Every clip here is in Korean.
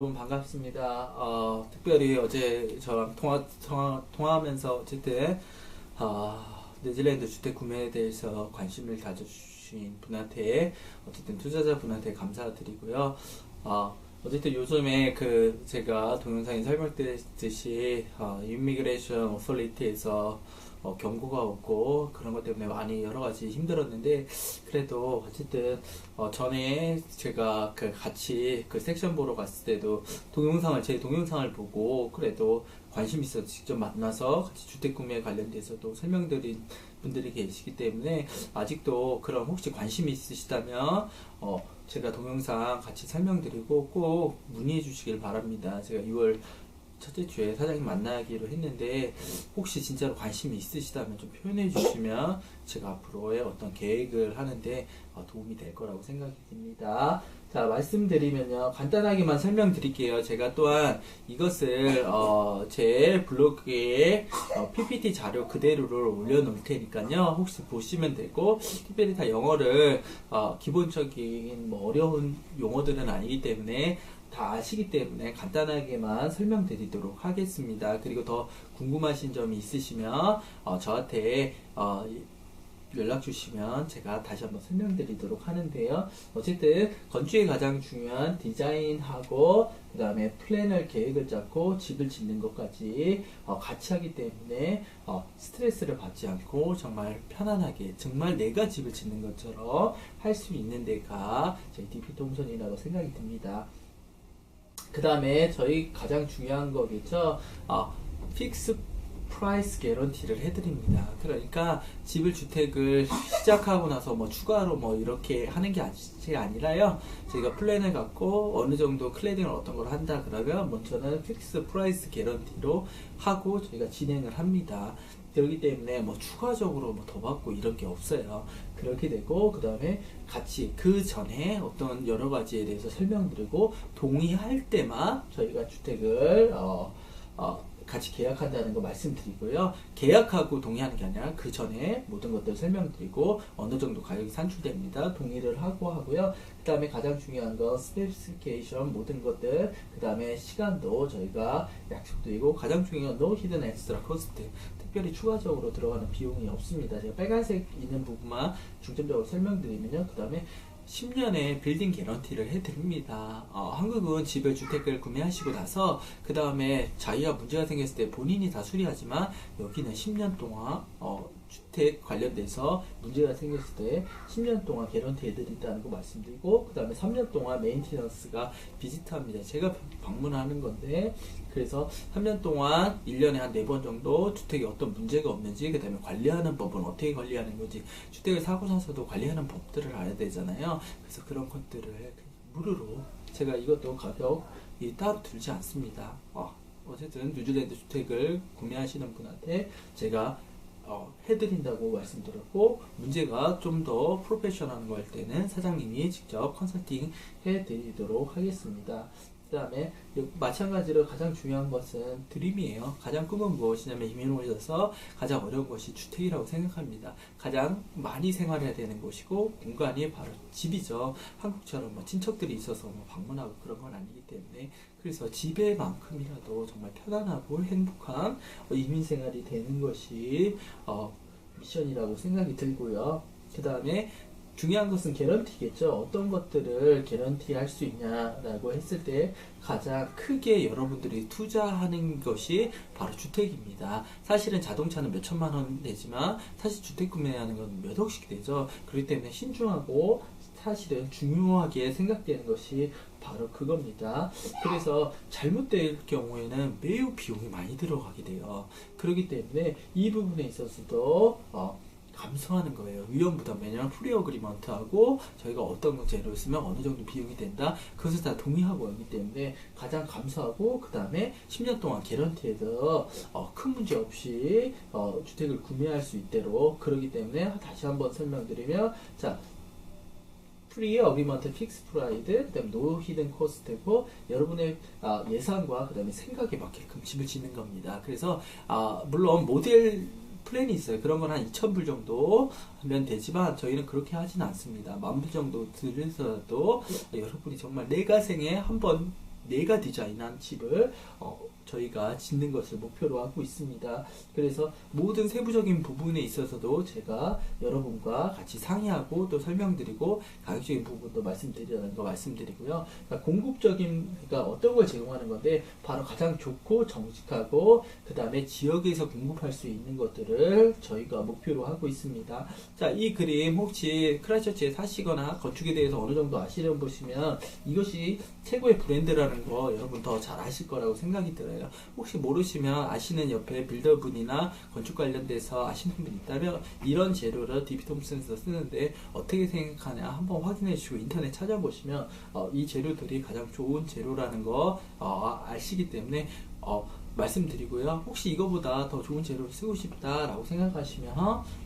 여러분 반갑습니다. 어, 특별히 어제 저랑 통화, 통화, 통화하면서 어쨌든 어, 뉴질랜드 주택 구매에 대해서 관심을 가져주신 분한테 어쨌든 투자자분한테 감사드리고요. 어, 어쨌든 요즘에 그 제가 동영상에 설명드렸듯이 어, 이미그레이션 오솔리티에서 어, 경고가 오고 그런 것 때문에 많이 여러 가지 힘들었는데 그래도 어쨌든 어, 전에 제가 그 같이 그 섹션 보러 갔을 때도 동영상을 제 동영상을 보고 그래도 관심 있어서 직접 만나서 같이 주택 구매 관련돼서도 설명드린 분들이 계시기 때문에 아직도 그런 혹시 관심이 있으시다면 어, 제가 동영상 같이 설명드리고 꼭 문의해 주시길 바랍니다. 제가 6월 첫째 주에 사장님 만나기로 했는데 혹시 진짜로 관심이 있으시다면 좀 표현해 주시면 제가 앞으로의 어떤 계획을 하는데 어, 도움이 될 거라고 생각이 듭니다. 자 말씀드리면요 간단하게만 설명드릴게요. 제가 또한 이것을 어, 제 블로그에 어, PPT 자료 그대로를 올려놓을 테니까요. 혹시 보시면 되고 특별히 다 영어를 어, 기본적인 뭐 어려운 용어들은 아니기 때문에 다 아시기 때문에 간단하게만 설명드리도록 하겠습니다. 그리고 더 궁금하신 점이 있으시면 어, 저한테 어, 연락 주시면 제가 다시 한번 설명드리도록 하는데요. 어쨌든 건축의 가장 중요한 디자인하고 그 다음에 플랜을 계획을 잡고 집을 짓는 것까지 어, 같이 하기 때문에 어, 스트레스를 받지 않고 정말 편안하게 정말 내가 집을 짓는 것처럼 할 수 있는 데가 저희 DP 동선이라고 생각이 듭니다. 그 다음에 저희 가장 중요한 거겠죠. 어, 픽스 프라이스 개런티를 해드립니다. 그러니까 집을 주택을 시작하고 나서 뭐 추가로 뭐 이렇게 하는 게 아니라요. 저희가 플랜을 갖고 어느 정도 클레딩을 어떤 걸 한다 그러면 먼저는 픽스 프라이스 개런티로 하고 저희가 진행을 합니다. 그렇기 때문에 뭐 추가적으로 뭐 더 받고 이런 게 없어요. 그렇게 되고 그 다음에 같이 그 전에 어떤 여러 가지에 대해서 설명드리고 동의할 때만 저희가 주택을 어, 어, 같이 계약한다는 거 말씀드리고요. 계약하고 동의하는 게 아니라 그 전에 모든 것들 설명드리고 어느 정도 가격이 산출됩니다. 동의를 하고 하고요. 그 다음에 가장 중요한 건 스페시피케이션 모든 것들 그 다음에 시간도 저희가 약속드리고 가장 중요한 노 히든 엑스트라 코스트 특별히 추가적으로 들어가는 비용이 없습니다. 제가 빨간색 있는 부분만 중점적으로 설명드리면요. 그 다음에 10년의 빌딩 개런티를 해드립니다. 어, 한국은 집을 주택을 구매하시고 나서 그 다음에 자기가 문제가 생겼을 때 본인이 다 수리하지만 여기는 10년 동안 어, 주택 관련돼서 문제가 생겼을 때 10년 동안 개런티 해드린다는 거 말씀드리고 그 다음에 3년 동안 메인티넌스가 비슷합니다. 제가 방문하는 건데 그래서 3년 동안 1년에 한 4번 정도 주택에 어떤 문제가 없는지 그 다음에 관리하는 법은 어떻게 관리하는 건지 주택을 사고 나서도 관리하는 법들을 알아야 되잖아요. 그래서 그런 것들을 무료로 제가 이것도 가격이 따로 들지 않습니다. 어, 어쨌든 뉴질랜드 주택을 구매하시는 분한테 제가 어, 해드린다고 말씀드렸고 문제가 좀 더 프로페셔널한 거 할 때는 사장님이 직접 컨설팅 해드리도록 하겠습니다. 그 다음에 마찬가지로 가장 중요한 것은 드림이에요. 가장 꿈은 무엇이냐면 이민 오셔서 가장 어려운 것이 주택이라고 생각합니다. 가장 많이 생활해야 되는 곳이고 공간이 바로 집이죠. 한국처럼 뭐 친척들이 있어서 뭐 방문하고 그런 건 아니기 때문에 그래서 집에만큼이라도 정말 편안하고 행복한 이민 생활이 되는 것이 어, 미션이라고 생각이 들고요. 그 다음에 중요한 것은 개런티겠죠. 어떤 것들을 개런티 할 수 있냐라고 했을 때 가장 크게 여러분들이 투자하는 것이 바로 주택입니다. 사실은 자동차는 몇 천만 원 되지만 사실 주택 구매하는 건 몇 억씩 되죠. 그렇기 때문에 신중하고 사실은 중요하게 생각되는 것이 바로 그겁니다. 그래서 잘못될 경우에는 매우 비용이 많이 들어가게 돼요. 그렇기 때문에 이 부분에 있어서도 어, 감수하는 거예요. 위험 부담. 왜냐하면 프리 어그리먼트하고 저희가 어떤 재료를 쓰면 어느 정도 비용이 된다. 그것을 다 동의하고 하기 때문에 가장 감사하고 그 다음에 10년 동안 개런티에서 어, 큰 문제 없이 어, 주택을 구매할 수 있도록 그러기 때문에 다시 한번 설명드리면 자 프리 어그리먼트 픽스 프라이드 그다음 노 히든 코스트고 여러분의 아, 예산과 그다음에 생각에 맞게끔 집을 짓는 겁니다. 그래서 아, 물론 모델 플랜이 있어요. 그런 건 한 2,000불 정도 하면 되지만 저희는 그렇게 하진 않습니다. 만불 정도 들여서도 여러분이 정말 내가 생에 한번 내가 디자인한 집을 어, 저희가 짓는 것을 목표로 하고 있습니다. 그래서 모든 세부적인 부분에 있어서도 제가 여러분과 같이 상의하고 또 설명드리고 가격적인 부분도 말씀드리라는 거 말씀드리고요. 그러니까 공급적인 그러니까 어떤 걸 제공하는 건데 바로 가장 좋고 정직하고 그 다음에 지역에서 공급할 수 있는 것들을 저희가 목표로 하고 있습니다. 자, 이 그림 혹시 크라이처치에 사시거나 건축에 대해서 어느 정도 아시려면 보시면 이것이 최고의 브랜드라는 거 여러분 더 잘 아실 거라고 생각이 들어요. 혹시 모르시면 아시는 옆에 빌더분이나 건축 관련돼서 아시는 분 있다면 이런 재료를 디비 톰슨에서 쓰는데 어떻게 생각하냐 한번 확인해 주시고 인터넷 찾아보시면 어, 이 재료들이 가장 좋은 재료라는 거 어, 아시기 때문에 어, 말씀드리고요. 혹시 이거보다 더 좋은 재료를 쓰고 싶다라고 생각하시면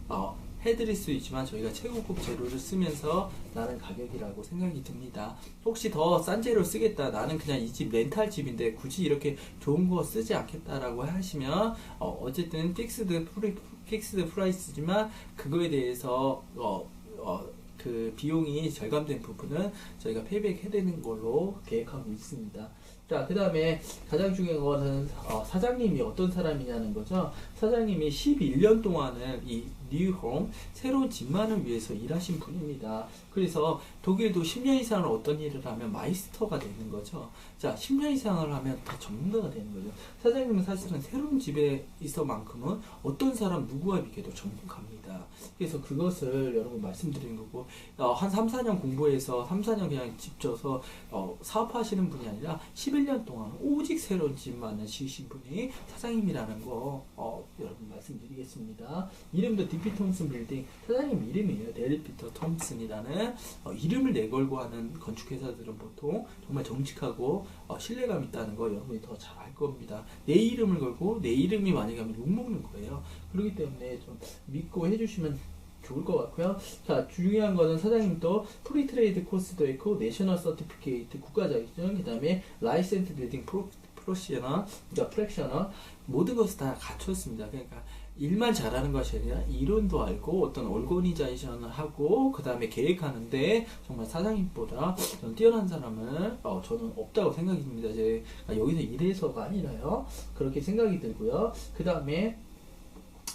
어, 해드릴 수 있지만 저희가 최고급 재료를 쓰면서 나는 가격이라고 생각이 듭니다. 혹시 더 싼 재료 쓰겠다. 나는 그냥 이 집 렌탈 집인데 굳이 이렇게 좋은 거 쓰지 않겠다라고 하시면 어, 쨌든 픽스드 프리, 픽스드 프라이스지만 그거에 대해서 어, 어, 그 비용이 절감된 부분은 저희가 페이백 해드리는 걸로 계획하고 있습니다. 자, 그 다음에 가장 중요한 거는 어, 사장님이 어떤 사람이냐는 거죠. 사장님이 11년 동안은 이 뉴홈 새로운 집만을 위해서 일하신 분입니다. 그래서 독일도 10년 이상을 어떤 일을 하면 마이스터가 되는 거죠. 자, 10년 이상을 하면 다 전문가가 되는 거죠. 사장님은 사실은 새로운 집에 있어만큼은 어떤 사람 누구와 비교해도 전문가입니다. 그래서 그것을 여러분 말씀드리는 거고 어, 한 3, 4년 공부해서 3, 4년 그냥 집 져서 어, 사업하시는 분이 아니라 11년 동안 오직 새로운 집만을 지으신 분이 사장님이라는 거 어, 여러분 말씀드리겠습니다. 이름도 디피 톰슨 빌딩 사장님 이름이에요. 데리 피터 톰슨이라는 어, 이름을 내걸고 하는 건축회사들은 보통 정말 정직하고 어, 신뢰감 있다는 거 여러분이 더 잘 알 겁니다. 내 이름을 걸고 내 이름이 만약에 하면 욕먹는 거예요. 그렇기 때문에 좀 믿고 해주시면 좋을 것 같고요. 자, 중요한 거는 사장님도 프리 트레이드 코스도 있고 내셔널 서티피케이트 국가 자격증, 그다음에 라이센스 빌딩 프로 프로시너나 그러니까 프랙셔너 모든 것을 다 갖췄습니다. 그러니까 일만 잘하는 것이 아니라 이론도 알고 어떤 올거니자이션을 하고 그 다음에 계획하는데 정말 사장님보다 저는 뛰어난 사람은 어, 저는 없다고 생각이 듭니다. 제가 여기서 일해서가 아니라요. 그렇게 생각이 들고요. 그 다음에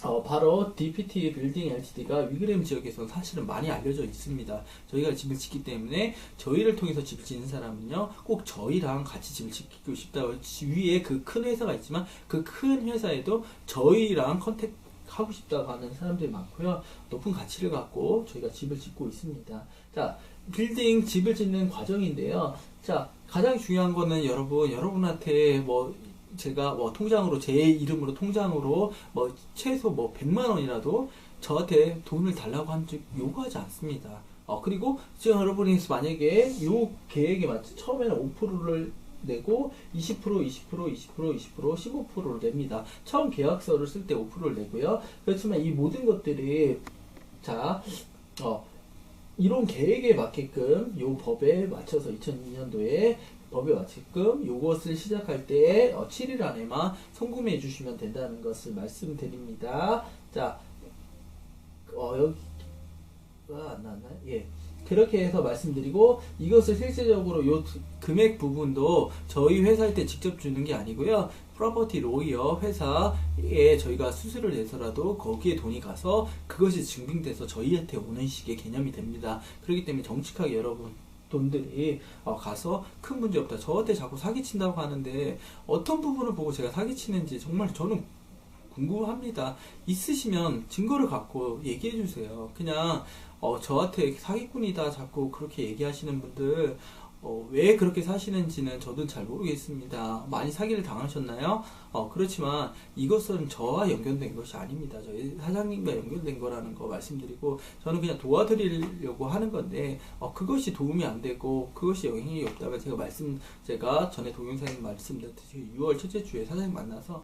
어, 바로 DPT 빌딩 LTD가 위그램 지역에서는 사실은 많이 알려져 있습니다. 저희가 집을 짓기 때문에 저희를 통해서 집을 짓는 사람은요, 꼭 저희랑 같이 집을 짓고 싶다고 위에 그 큰 회사가 있지만 그 큰 회사에도 저희랑 컨택 하고 싶다고 하는 사람들이 많고요. 높은 가치를 갖고 저희가 집을 짓고 있습니다. 자, 빌딩 집을 짓는 과정인데요. 자, 가장 중요한 거는 여러분, 여러분한테 뭐 제가 뭐 통장으로 제 이름으로 통장으로 뭐 최소 뭐 100만 원이라도 저한테 돈을 달라고 한 적 요구하지 않습니다. 어 그리고 지금 여러분이 만약에 요 계획에 맞춰 처음에는 5%를 내고 20% 20% 20% 20% 15%를 냅니다. 처음 계약서를 쓸 때 5%를 내고요. 그렇지만 이 모든 것들이 자 어, 이론 계획에 맞게끔 요 법에 맞춰서 2002년도에 법에 맞게끔 요것을 시작할 때 어, 7일 안에만 송금해 주시면 된다는 것을 말씀드립니다. 자, 어, 여기가 안 나왔나요? 예. 그렇게 해서 말씀드리고 이것을 실질적으로 요 금액 부분도 저희 회사일 때 직접 주는 게 아니고요. 프로퍼티 로이어 회사에 저희가 수수료를 내서라도 거기에 돈이 가서 그것이 증빙돼서 저희한테 오는 식의 개념이 됩니다. 그렇기 때문에 정직하게 여러분 돈들이 어, 가서 큰 문제 없다. 저한테 자꾸 사기친다고 하는데 어떤 부분을 보고 제가 사기치는지 정말 저는 궁금합니다. 있으시면 증거를 갖고 얘기해 주세요. 그냥 어, 저한테 사기꾼이다 자꾸 그렇게 얘기하시는 분들 어, 왜 그렇게 사시는지는 저도 잘 모르겠습니다. 많이 사기를 당하셨나요? 어, 그렇지만 이것은 저와 연결된 것이 아닙니다. 저희 사장님과 연결된 거라는 거 말씀드리고 저는 그냥 도와드리려고 하는 건데 어, 그것이 도움이 안 되고 그것이 영향이 없다가 제가 말씀 제가 전에 동영상에 말씀드렸듯이 6월 첫째 주에 사장님 만나서